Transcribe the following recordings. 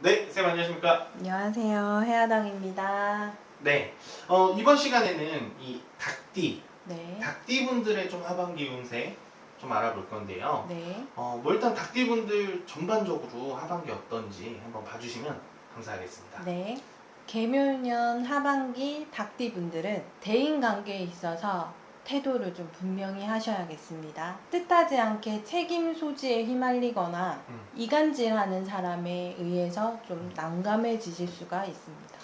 네, 쌤 안녕하십니까? 안녕하세요. 해아당입니다. 네, 어, 이번 시간에는 이 닭띠, 네. 닭띠분들의 좀 하반기 운세 좀 알아볼 건데요. 네. 어, 뭐 일단 닭띠분들 전반적으로 하반기 어떤지 한번 봐주시면 감사하겠습니다. 네. 개묘년 하반기 닭띠분들은 대인 관계에 있어서 태도를 좀 분명히 하셔야겠습니다. 뜻하지 않게 책임 소지에 휘말리거나 음. 이간질하는 사람에 의해서 좀 난감해지실 수가 있습니다.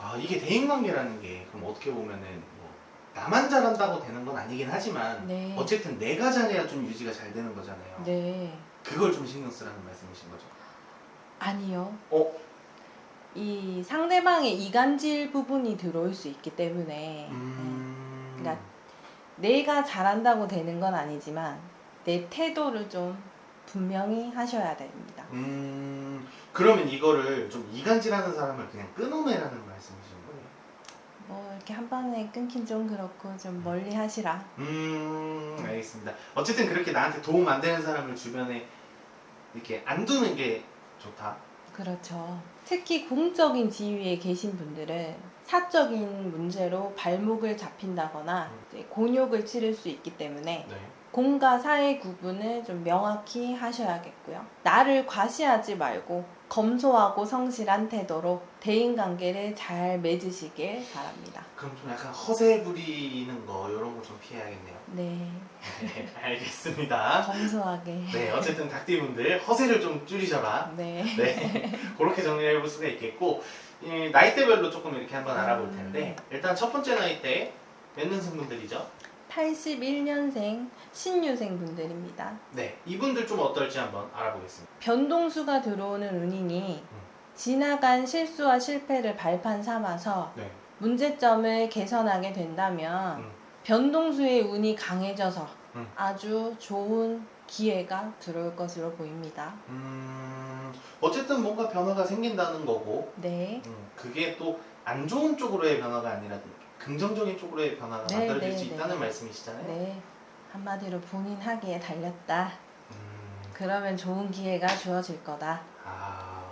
아, 이게 대인관계라는 게 그럼 어떻게 보면은 뭐 나만 잘한다고 되는 건 아니긴 하지만 네. 어쨌든 내가 잘해야 좀 유지가 잘 되는 거잖아요. 네. 그걸 좀 신경 쓰라는 말씀이신 거죠. 아니요. 어? 이 상대방의 이간질 부분이 들어올 수 있기 때문에 음... 그러니까 내가 잘한다고 되는 건 아니지만 내 태도를 좀 분명히 하셔야 됩니다. 음, 그러면 이거를 좀 이간질하는 사람을 그냥 끊어내라는 말씀이신 거예요? 뭐 이렇게 한 번에 끊긴 좀 그렇고 좀 멀리 하시라. 음, 알겠습니다. 어쨌든 그렇게 나한테 도움 안 되는 사람을 주변에 이렇게 안 두는 게 좋다. 그렇죠. 특히 공적인 지위에 계신 분들은 사적인 문제로 발목을 잡힌다거나 음. 이제 곤욕을 치를 수 있기 때문에 네. 공과 사의 구분을 좀 명확히 하셔야겠고요. 나를 과시하지 말고 검소하고 성실한 태도로 대인 관계를 잘 맺으시길 바랍니다. 그럼 좀 약간 허세 부리는 거 이런 거 좀 피해야겠네요. 네, 네, 알겠습니다. 검소하게. 네, 어쨌든 닭띠분들 허세를 좀 줄이셔라. 네. 네, 그렇게 정리해 볼 수가 있겠고 이 나이대별로 조금 이렇게 한번 알아볼 텐데 일단 첫 번째 나이대 몇 년생분들이죠? 81년생 신유생 분들입니다. 네, 이분들 좀 어떨지 한번 알아보겠습니다. 변동수가 들어오는 운이니 음. 지나간 실수와 실패를 발판 삼아서 네, 문제점을 개선하게 된다면 음. 변동수의 운이 강해져서 음. 아주 좋은 기회가 들어올 것으로 보입니다. 음, 어쨌든 뭔가 변화가 생긴다는 거고 네. 음, 그게 또 안 좋은 쪽으로의 변화가 아니라 긍정적인 쪽으로의 변화가 네, 만들어질 네, 수 네. 있다는 말씀이시잖아요. 네. 한마디로 본인 하기에 달렸다. 음, 그러면 좋은 기회가 주어질 거다. 아,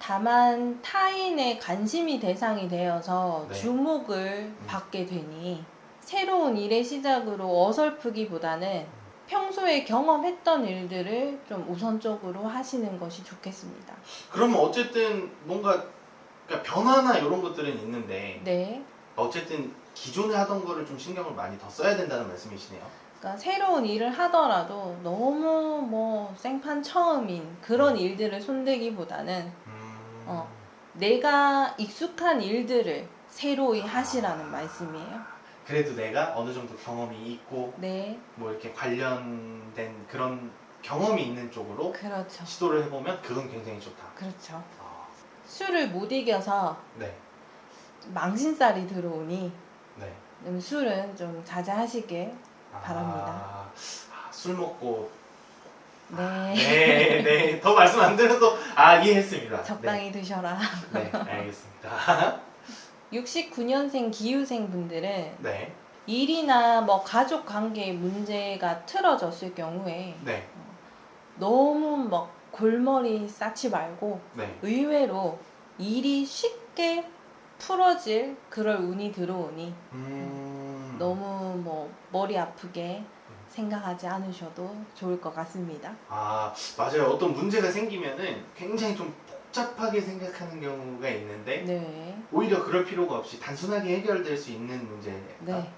다만 타인의 관심이 대상이 되어서 네. 주목을 받게 되니 새로운 일의 시작으로 어설프기보다는 평소에 경험했던 일들을 좀 우선적으로 하시는 것이 좋겠습니다. 그러면 어쨌든 뭔가 그러니까 변화나 이런 것들은 있는데 네. 어쨌든 기존에 하던 거를 좀 신경을 많이 더 써야 된다는 말씀이시네요. 그러니까 새로운 일을 하더라도 너무 뭐 생판 처음인 그런 일들을 손대기보다는 음, 어. 내가 익숙한 일들을 새로이 아. 하시라는 말씀이에요. 그래도 내가 어느 정도 경험이 있고 네. 뭐 이렇게 관련된 그런 경험이 있는 쪽으로 그렇죠. 시도를 해보면 그건 굉장히 좋다. 그렇죠. 아, 술을 못 이겨서 네, 망신살이 들어오니 네. 음, 술은 좀 자제하시길 아, 바랍니다. 아, 술 먹고 네. 네, 네. 더 말씀 안 드려도 아 이해했습니다. 적당히 드셔라. 네, 네 알겠습니다. 69년생 기후생 분들은 네, 일이나 뭐 가족 관계에 문제가 틀어졌을 경우에 네, 너무 막 골머리 쌓지 말고 네. 의외로 일이 쉽게 풀어질 그럴 운이 들어오니 음, 너무 뭐 머리 아프게 생각하지 않으셔도 좋을 것 같습니다. 아 맞아요. 어떤 문제가 생기면은 굉장히 좀 복잡하게 생각하는 경우가 있는데 네. 오히려 그럴 필요가 없이 단순하게 해결될 수 있는 문제다. 네.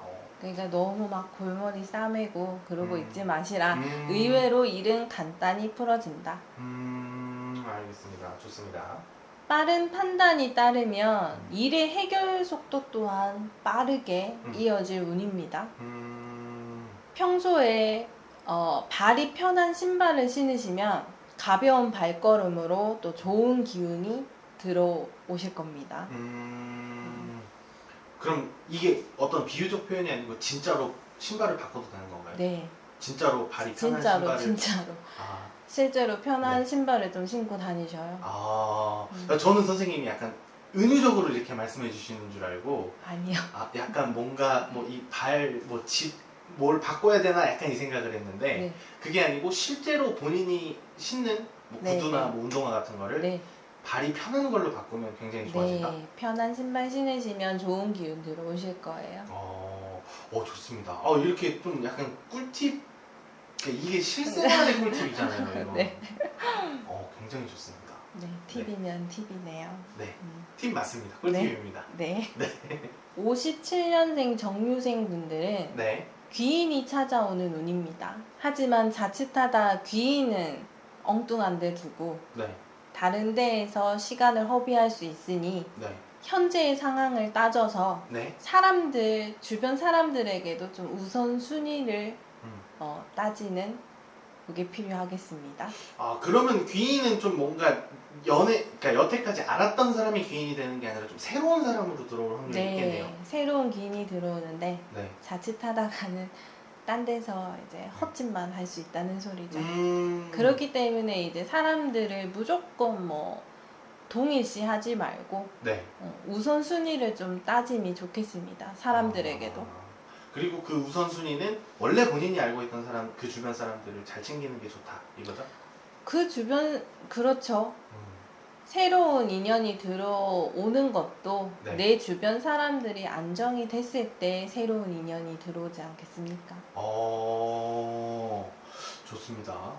어. 그러니까 너무 막 골머리 싸매고 그러고 음. 있지 마시라. 음, 의외로 일은 간단히 풀어진다. 음, 알겠습니다. 좋습니다. 빠른 판단이 따르면 일의 해결 속도 또한 빠르게 음. 이어질 운입니다. 음, 평소에 어, 발이 편한 신발을 신으시면 가벼운 발걸음으로 또 좋은 기운이 들어오실 겁니다. 음, 그럼 이게 어떤 비유적 표현이 아니고 진짜로 신발을 바꿔도 되는 건가요? 네, 진짜로 발이 편한 진짜로 신발을 진짜로 아, 실제로 편한 네. 신발을 좀 신고 다니셔요. 아, 음. 저는 선생님이 약간 은유적으로 이렇게 말씀해 주시는 줄 알고 아니요. 아, 약간 뭔가 뭐 이 발 뭐 집 뭘 바꿔야 되나 약간 이 생각을 했는데 네, 그게 아니고 실제로 본인이 신는 뭐 네, 구두나 네. 뭐 운동화 같은 거를 네, 발이 편한 걸로 바꾸면 굉장히 좋아진다. 네, 편한 신발 신으시면 좋은 기운 들어오실 거예요. 어, 어 좋습니다. 어 이렇게 좀 약간 꿀팁 그러니까 이게 실생활의 꿀팁이잖아요. 이거. 네. 어 굉장히 좋습니다. 네, 팁이면 팁이네요. 네, 음, 팁 맞습니다. 꿀팁입니다. 네. 57년생 정유생 분들은 네, 귀인이 찾아오는 운입니다. 하지만 자칫하다 귀인은 엉뚱한 데 두고 네, 다른 데에서 시간을 허비할 수 있으니 네, 현재의 상황을 따져서 네. 사람들 주변 사람들에게도 좀 우선순위를 음. 어, 따지는 그게 필요하겠습니다. 아 그러면 귀인은 좀 뭔가 연애, 그러니까 여태까지 알았던 사람이 귀인이 되는 게 아니라 좀 새로운 사람으로 들어올 확률이 있겠네요. 네, 새로운 기인이 들어오는데 네. 자칫하다가는 딴 데서 이제 헛짓만 할 수 있다는 소리죠. 음. 그렇기 때문에 이제 사람들을 무조건 뭐 동일시하지 말고 네. 어, 우선순위를 좀 따짐이 좋겠습니다. 사람들에게도. 아, 그리고 그 우선순위는 원래 본인이 알고 있던 사람, 그 주변 사람들을 잘 챙기는 게 좋다 이거죠? 그 주변 그렇죠. 음. 새로운 인연이 들어오는 것도 네. 내 주변 사람들이 안정이 됐을 때 새로운 인연이 들어오지 않겠습니까? 어, 좋습니다.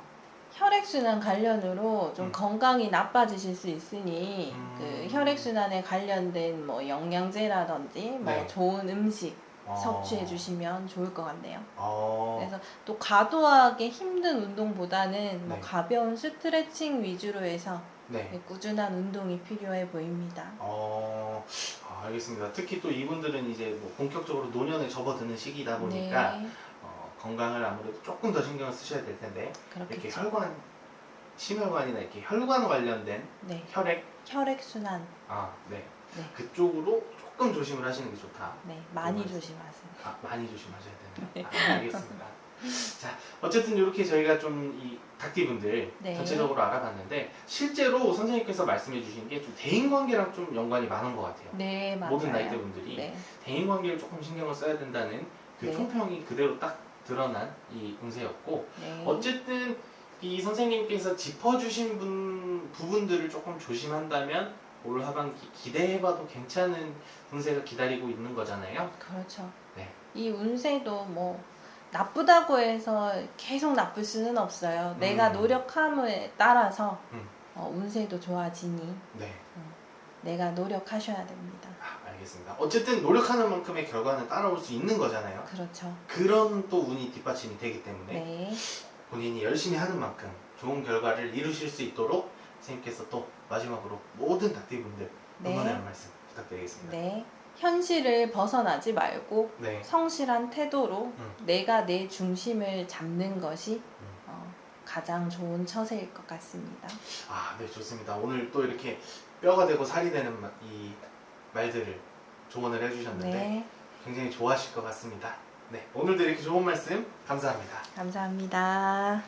혈액순환 관련으로 좀 음. 건강이 나빠지실 수 있으니 음. 그 혈액순환에 관련된 뭐 영양제라든지 뭐 네. 좋은 음식 어. 섭취해 주시면 좋을 것 같네요. 어. 그래서 또 과도하게 힘든 운동보다는 뭐 네. 가벼운 스트레칭 위주로 해서 네. 꾸준한 운동이 필요해 보입니다. 어, 아, 알겠습니다. 특히 또 이분들은 이제 뭐 본격적으로 노년에 접어드는 시기다 보니까 네, 어, 건강을 아무래도 조금 더 신경을 쓰셔야 될 텐데 이렇게 그렇겠죠. 혈관, 심혈관이나 이렇게 혈관 관련된 네, 혈액, 혈액 순환, 아, 네. 네. 그쪽으로 조금 조심을 하시는 게 좋다. 네, 많이 조심하세요. 아, 많이 조심하셔야 되네요. 아, 알겠습니다. 자, 어쨌든 이렇게 저희가 좀 이 닭띠분들 네. 전체적으로 알아봤는데 실제로 선생님께서 말씀해 주신 게 좀 대인관계랑 좀 연관이 많은 것 같아요. 네, 맞아요. 모든 나이대 분들이 네, 대인관계를 조금 신경을 써야 된다는 그 네. 총평이 그대로 딱 드러난 이 운세였고 네. 어쨌든 이 선생님께서 짚어주신 분, 부분들을 조금 조심한다면 올 하반기 기대해봐도 괜찮은 운세가 기다리고 있는 거잖아요. 그렇죠. 네. 이 운세도 뭐 나쁘다고 해서 계속 나쁠 수는 없어요. 내가 음. 노력함에 따라서 음. 어, 운세도 좋아지니 네, 내가 노력하셔야 됩니다. 아, 알겠습니다. 어쨌든 노력하는 만큼의 결과는 따라올 수 있는 거잖아요. 그렇죠. 그런 또 운이 뒷받침이 되기 때문에 네, 본인이 열심히 하는 만큼 좋은 결과를 이루실 수 있도록 선생님께서 또 마지막으로 모든 닭띠분들 네. 응원의 말씀 부탁드리겠습니다. 네. 현실을 벗어나지 말고 네. 성실한 태도로 음. 내가 내 중심을 잡는 것이 음. 어, 가장 좋은 처세일 것 같습니다. 아, 네, 좋습니다. 오늘 또 이렇게 뼈가 되고 살이 되는 마- 이 말들을 조언을 해주셨는데 네, 굉장히 좋아하실 것 같습니다. 네, 오늘도 이렇게 좋은 말씀 감사합니다. 감사합니다.